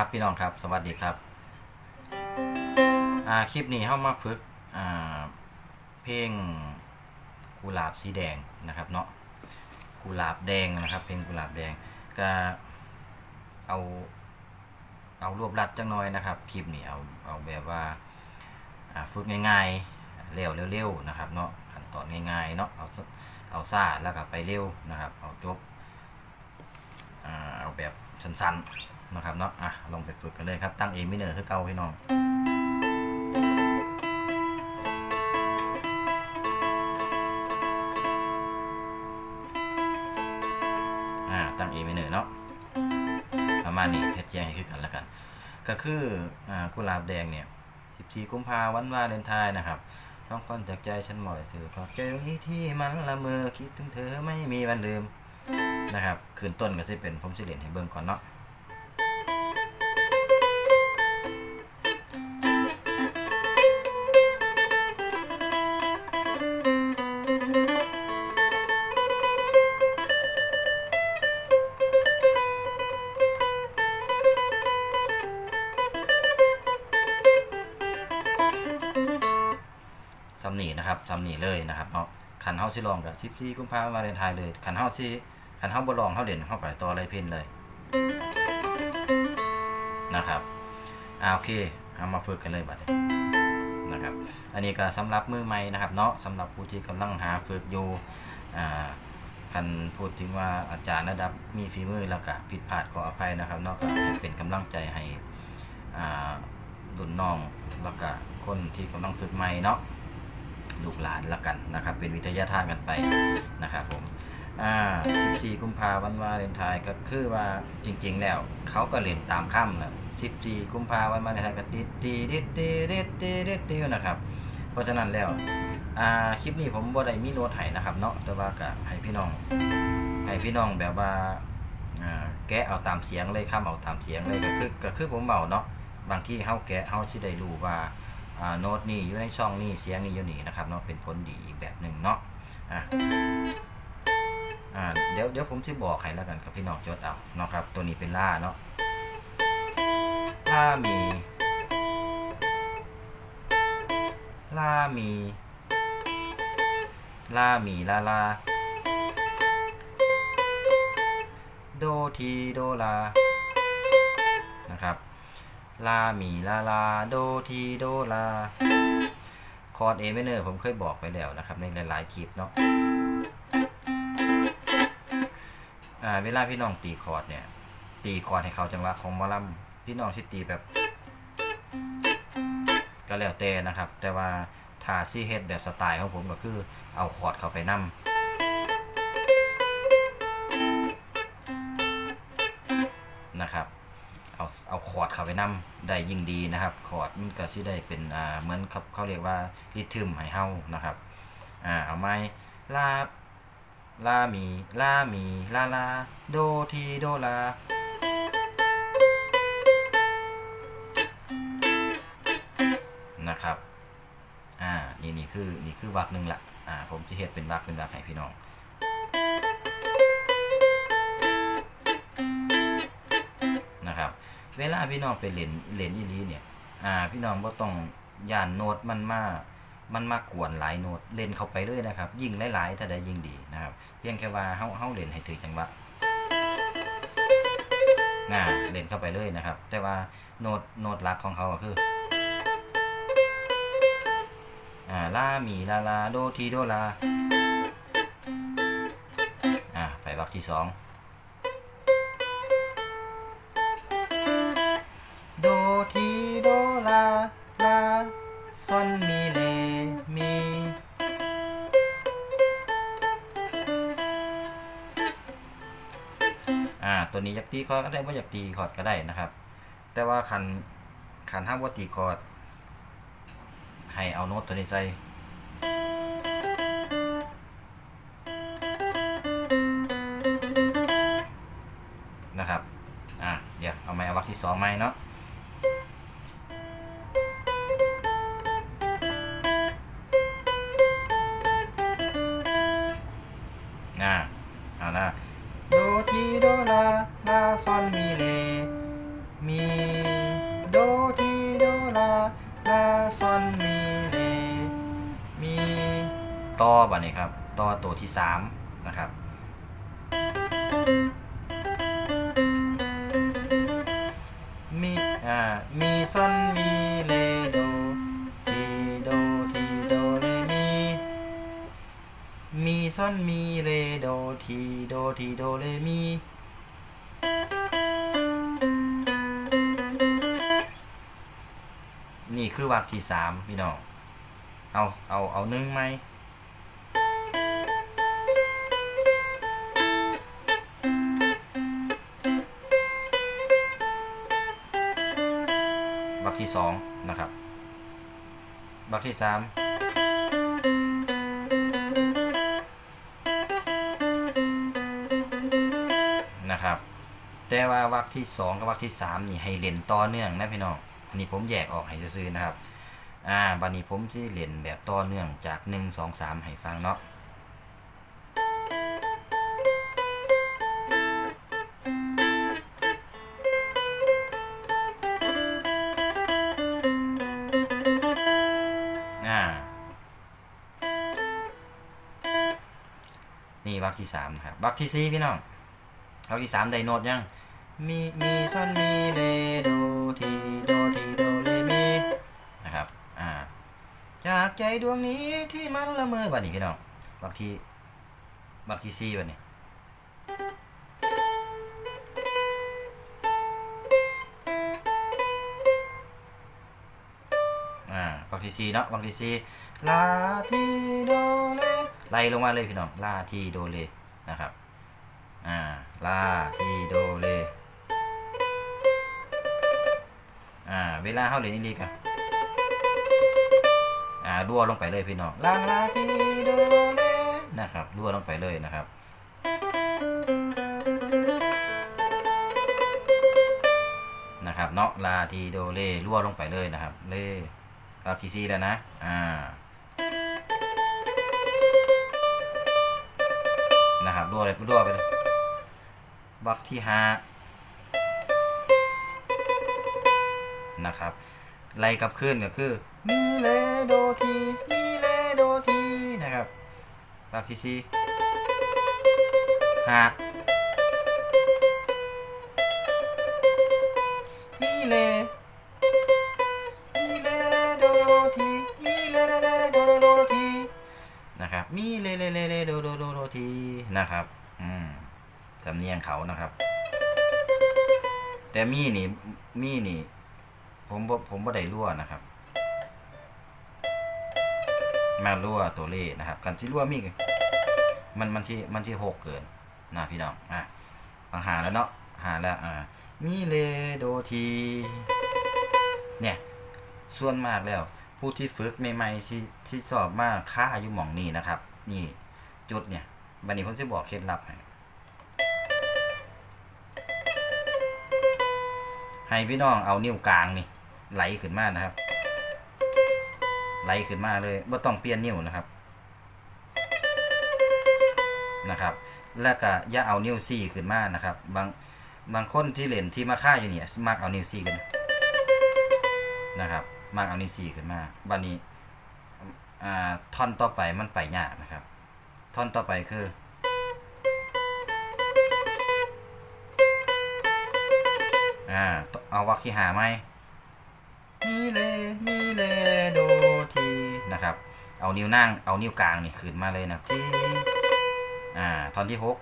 ครับพี่น้องครับ สวัสดีครับอ่าคลิปนี้เข้ามาฝึกอ่าเพลงกุหลาบสีแดงนะครับเนาะกุหลาบแดงนะครับ เพลงกุหลาบแดงก็เอาเอารวบรัดจังน้อยนะครับคลิปนี้เอาเอาแบบว่าฝึกง่ายๆเร็วเร็วๆนะครับเนาะขั้นตอนง่ายๆเนาะเอาเอาซ่าแล้วก็ไปเร็วนะครับ เอาจบ เอาแบบสั้นๆนะครับเนาะอะลองไปฝึกกันเลยครับตั้งเอมิเนอร์คือเก่าพี่น้องอ่าตั้งเอมิเนอร์เนาะประมาณนี้เพชรแจ้งให้คือกันแล้วกัน ก็คืออ่ากุหลาบแดงเนี่ย14กุมภาวันวาเลนไทน์นะครับท้องคนจากใจฉันหมอยเธอขอบใจตรงนี้ที่มันละเมอคิดถึงเธอไม่มีวันลืม นะครับคืนต้นก็จะเป็นผมสิเล่นให้เบิ่งก่อนเนาะซำนี่นะครับซำนี่เลยนะครับเนาะคันเฮาสิลองกับ14กุมภาพันธ์วาเลนไทน์เลยคันเฮาสิ คันเฮาบ่ลองเฮาเล่นเฮาก็ต่ออะไรเพิ่นเลยนะครับอ่าโอเคเอามาฝึกกันเลยบัดนี้นะครับ อันนี้ก็สำหรับมือใหม่นะครับเนาะสำหรับผู้ที่กำลังหาฝึกอยู่อ่าคันพูดถึงว่าอาจารย์ระดับมีฝีมือแล้วก็ผิดพลาดขออภัยนะครับเนาะก็เป็นกำลังใจให้อ่ารุ่นน้องแล้วก็คนที่กำลังฝึกใหม่เนาะลูกหลานละกันนะครับ เป็นวิทยาทานกันไปนะครับผม อ่า14กุมภาวันวาเลนไทน์ก็คือว่าจริง ๆ แล้ว เขาก็เล่นตามค่ำนะ14กุมภาวันวาเลนไทน์ก็ติดตีดิดตีดิดตีดิดตีนะครับ เพราะฉะนั้นแล้วอ่าคลิปนี้ผมบ่ได้มีโน้ตให้นะครับเนาะแต่ว่าก็ให้พี่น้องให้พี่น้องแบบว่าอ่าแกะเอาตามเสียงเลยค่ำเอาตามเสียงเลยก็คือก็คือผมเบาเนาะบางที่เฮาแกะเฮาสิได้รู้ว่าอ่าโน้ตนี่อยู่ในช่องนี่เสียงนี่อยู่นี่นะครับเนาะเป็นผลดีอีกแบบหนึ่งเนาะอะ อ่าเดี๋ยวเดี๋ยวผมจะบอกให้แล้วกันกับพี่น้องจดเอาเนาะครับ ตัวนี้เป็นล่าเนาะล่ามีล่ามีล่ามีลาลาโดทีโดลานะครับลามีลาลาโดทีโดลาคอร์ดเอเมเนอร์ผมเคยบอกไปแล้วนะครับในหลายๆคลิปเนาะ อ่า เวลาพี่น้องตีคอร์ดเนี่ย ตีคอร์ดให้เขาจังหวะของมอลำพี่น้องที่ตีแบบ ก็แล้วแต่นะครับ แต่ว่าถ้าซีเฮดแบบสไตล์ของผมก็คือเอาคอร์ดเขาไปนำนะครับ เอาเอาคอร์ดเขาไปนำได้ยิ่งดีนะครับ คอร์ดมันก็สิได้เป็นอ่าเหมือนเขาเขาเรียกว่าริทึมให้เฮานะครับ อ่าเอาไหมลาบ ลามีลามีลาลา โดทีโดลา นะครับ อ่า นี่นี่คือ นี่คือวักหนึ่งละอ่า ผมจะเฮ็ดเป็นวักเป็นวักให้พี่น้องนะครับ เวลาพี่น้องไปเล่นเล่นอีหลีเนี่ย อ่า พี่น้องบ่ต้องย่านโน้ตมันมาก มันมากวนหลายโน้ตเล่นเข้าไปเลยนะครับ ยิ่งหลายๆถ้าได้ยิ่งดีนะครับ เพียงแค่ว่าเฮาเฮาเล่นให้ถือจังหวะน่าเล่นเข้าไปเลยนะครับ แต่ว่าโน้ตโน้ตหลักของเขาก็คืออ่าลามีลาลาโดทีโดลาอ่าไปวักที่สองโดทีโดลาลาซอนมีเลมี อ่า ตัวนี้อยากตีคอร์ดก็ได้ว่าอยากตีคอร์ดก็ได้นะครับ แต่ว่าคันคันห้ามว่าตีคอร์ดให้เอาโน้ตตัวนี้ใส่นะครับ อะ เดี๋ยวเอาไม้เอาวักที่สองไม้เนาะ อนมีเลโดทีโดทีโดเลมีนี่คือวรรคที่สามพี่น้อง เอา เอา เอาหนึ่งไหม วรรคที่สองนะครับ วรรคที่สาม นะครับ แต่ว่าวรรคที่สองกับวรรคที่สามนี่ให้เล่นต่อเนื่องนะพี่น้องอันนี้ผมแยกออกให้ซื้อนะครับ อ่าบัดนี้ผมสิเล่นแบบต่อเนื่องจากหนึ่งสองสามให้ฟังเนาะอ่านี่วรรคที่สามนะครับวรรคที่สี่พี่น้อง วรรคที่สามไดโนดยังมีมีซอนมีเลโดทีโดทีโดเลมีนะครับอ่าจากใจดวงนี้ที่มันละเมอบัดนี้พี่น้องวรรคที่วรรคที่สี่บัดนี้อ่าวรรคที่สี่เนาะวรรคที่สี่ลาทีโดเลไล่ลงมาเลยพี่น้องลาทีโดเลนะครับอ่า ลาทีโดเลอ่าเวลาเข้าเรียนดีๆกันอ่าดัวลงไปเลยพี่น้องลาลาทีโดเลนะครับดัวลงไปเลยนะครับนะครับเนาะลาทีโดเลรั่วลงไปเลยนะครับเลลาทีซีแล้วนะอ่านะครับรั่วเลยรั่วไปเลย บล็อกที่ห้านะครับไล่กลับขึ้นก็คือมีเลโดทีมีเลโดทีนะครับบล็อกที่สี่ห้ามีเลมีเลโดโดทีมีเลเลเลโดโดโดทีนะครับมีเลเลเลเลโดโดโดโดทีนะครับ สำเนียงเขานะครับ แต่มีนี่มีนี่ ผมบ่ผมบ่ได้รั่วนะครับ มารั่วตัวเลขนะครับ กันสิรั่วมีมันมันที่มันที่หกเกินนะพี่น้องอะฟังหาแล้วเนาะหาแล้วอ่ามีเลโดทีเนี่ยส่วนมากแล้ว ผู้ที่ฝึกใหม่ๆที่ที่สอบมากค่าอายุหม่องนี้นะครับ นี่จุดเนี่ยบันนี้ผมจะบอกเคล็ดลับให้ ให้พี่น้องเอานิ้วกลางนี่ไหลขึ้นมานะครับ ไหลขึ้นมาเลยว่าต้องเปลี่ยนนิ้วนะครับนะครับ แล้วก็อย่าเอานิ้วซี่ขึ้นมานะครับ บางบางคนที่เล่นที่มาค่าอยู่เนี่ยมักเอานิ้วซี่กันนะครับมักเอานิ้วซี่ขึ้นมาบัดนี้อ่าท่อนต่อไปมันไปยากนะครับ ท่อนต่อไปคือ อ่า เอาวักที่หาไหมมีเลมีเลโดทีนะครับ เอานิ้วนั่งเอานิ้วกลางนี่ขึ้นมาเลยนะทีอ่าท่อนที่หก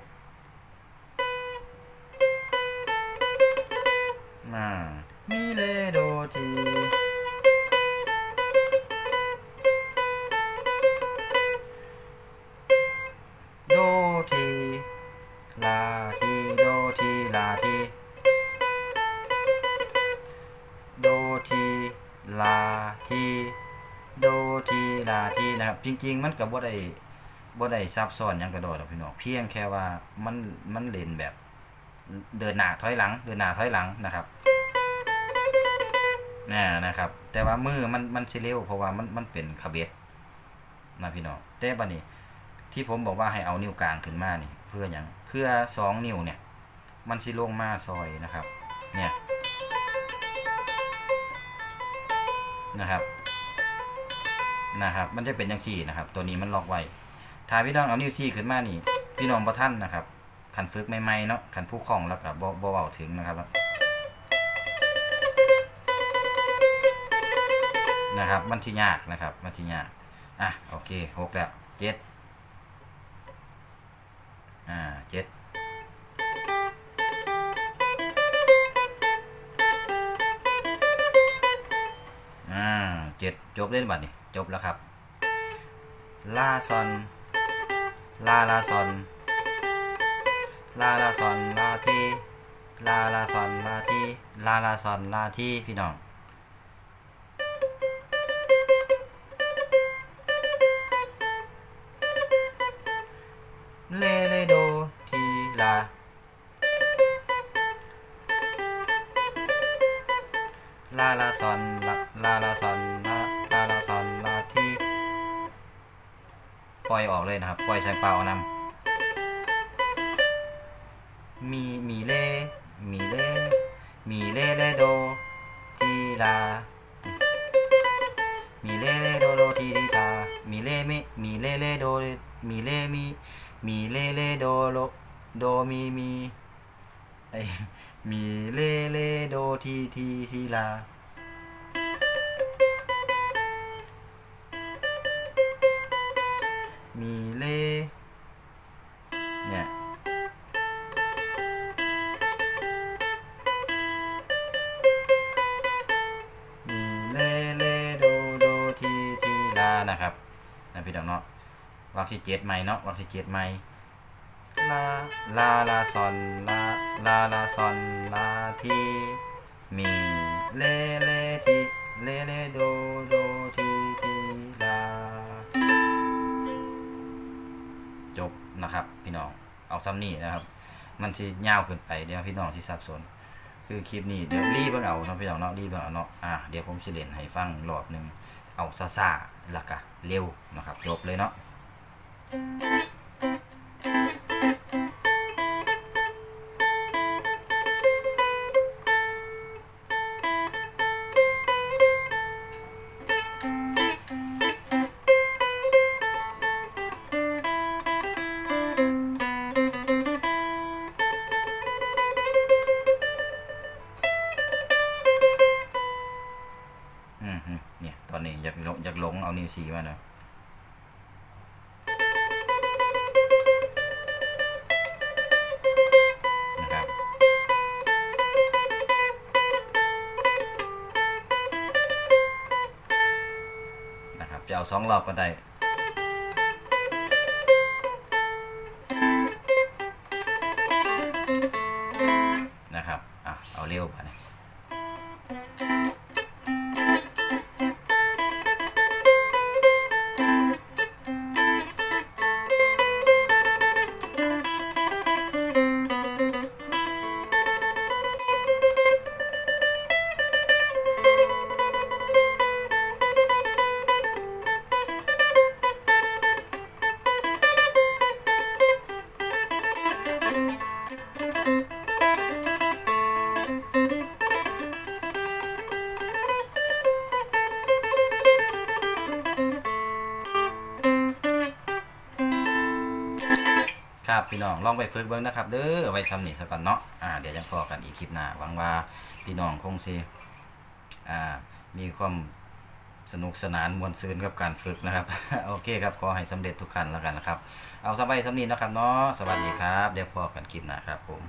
อ่ามีเลโดที จริง ๆ มันกับบ่ได้บ่ได้ซับซ้อนยังกระโดดพี่น้องเพียงแค่ว่ามันมันเล่นแบบ เดินหน้าถอยหลัง เดินหน้าถอยหลังนะครับน่นะครับ แต่ว่ามือมันมันสิเร็วเพราะว่ามันมันเป็นคาเบสนะพี่น้องแต่บัดนี้ ที่ผมบอกว่าให้เอานิ้วกลางขึ้นมานี่ เพื่ออยังเพื่อสองนิ้วเนี่ย มันสิลงมาซอยนะครับ เนี่ยนะครับ นะครับ มันจะเป็นอย่างสี่นะครับ ตัวนี้มันล็อกไว้ถ้าพี่น้องเอานิ้วซี่ขึ้นมานี่พี่น้องบ่ท่านนะครับขันฝึกใหม่ๆเนาะขันผู้คล่องแล้วก็บ่บ่เว้าถึงนะครับนะครับ มันที่ยากนะครับ มันที่ยากอะโอเคหกแล้วเจ็ดอ่าเจ็ดอ่า เจ็ดจบเล่นบัดนี่จบแล้วครับลาซอนลาลาซอนลาลาซอนลาทีลาลาซอนลาทีลาลาซอนลาทีพี่น้อง ปล่อยออกเลยนะครับ ปล่อยใช้เปล่าเอานำมีมีเลมีเลมีเลเลโดทีลามีเลเลโดโดทีดีตามีเลมิมีเลเลโดมีเลมีมีเลเลโดโลโดมีมีไอมีเลเลโดทีทีทีลา เจ็ดใหม่เนาะวักที่เจ็ดใหม่ลาลาลาซอนลาลาลาซอนลาทีมีเลเลทีเลเลโดโดทีทีลาจบนะครับ พี่น้องเอาซ้ำนี่นะครับ มันที่ยาวเกินไปเดี๋ยวพี่น้องที่สับสนคือคลิปนี้เดี๋ยวรีบเบิ่งเอาเนาะพี่น้องเนาะรีบเบิ่งเอาเนาะอะเดี๋ยวผมสิเล่นให้ฟังรอบหนึ่งเอาซาซาๆแล้วก็เร็วนะครับจบเลยเนาะ อื สองรอบก็ได้ พี่น้องลองไปฝึกเบิ้งนะครับเด้อไว้ซ้ำนี่สักก่อนเนาะอ่าเดี๋ยวจะพอกันอีกคลิปหน้าหวังว่าพี่น้องคงสิอ่ามีความสนุกสนานมวลซืนกับการฝึกนะครับ โอเคครับขอให้สำเร็จทุกขั้นแล้วกันนะครับ เอาสบายสำนีนะครับเนาะสวัสดีครับ เดี๋ยวพอกันคลิปหน้าครับผม